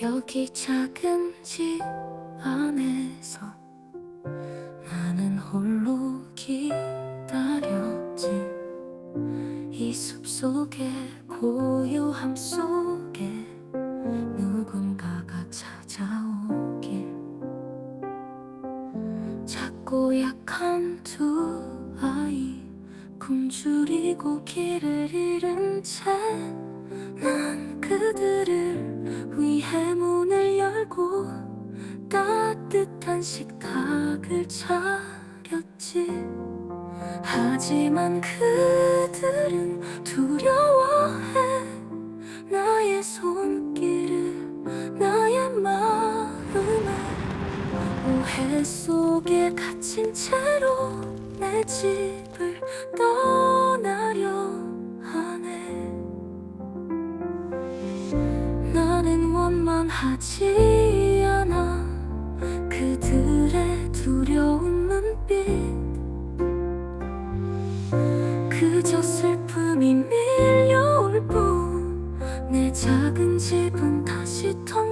여기 작은 집 안에서 나는 홀로 기다렸지. 이 숲속의 고요함 속에 누군가가 찾아오길. 작고 약한 두 아이 굶주리고 길을 잃은 채 따뜻한 식탁을 차렸지. 하지만 그들은 두려워해 나의 손길을 나의 마음을 오해 속에 갇힌 채로 내 집을 떠나려 하네. 나는 원만하지 그저 슬픔이 밀려올 뿐 내 작은 집은 다시 텅